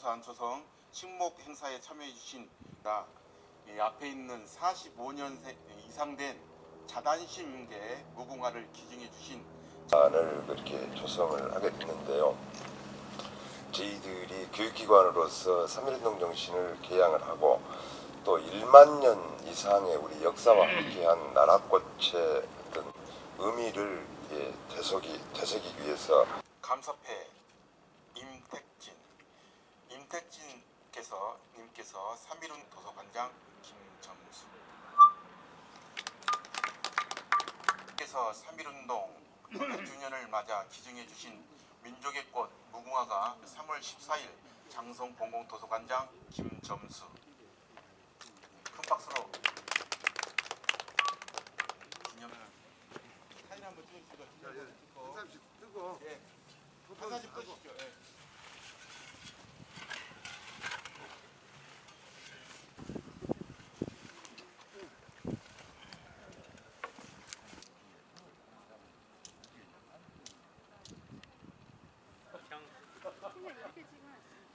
동산 조성 식목 행사에 참여해 주신 나이 앞에 있는 45년 이상 된 자단심계 무궁화를 기증해 주신 안을 그렇게 조성을 하게 됐는데요. 저희들이 교육기관으로서 3.1운동 정신을 개양을 하고 또 1만 년 이상의 우리 역사와 함께한 나라꽃의 어떤 의미를 예, 되새기, 되새기기 위해서 감사패 임택진. 임택진께서 님께서 3.1운 도서관장 김정수. 께서 3.1운동 100주년을 맞아 기증해 주신 민족의 꽃 무궁화가 3월 14일 장성 공공도서관장 김점수. 큰 박수로. 기념을 사진 한번 찍어주시고 사진 뜨고 예. 한 사진 꺼주시 죠. 예. 그냥 이렇게 지금 한강에 놔두시면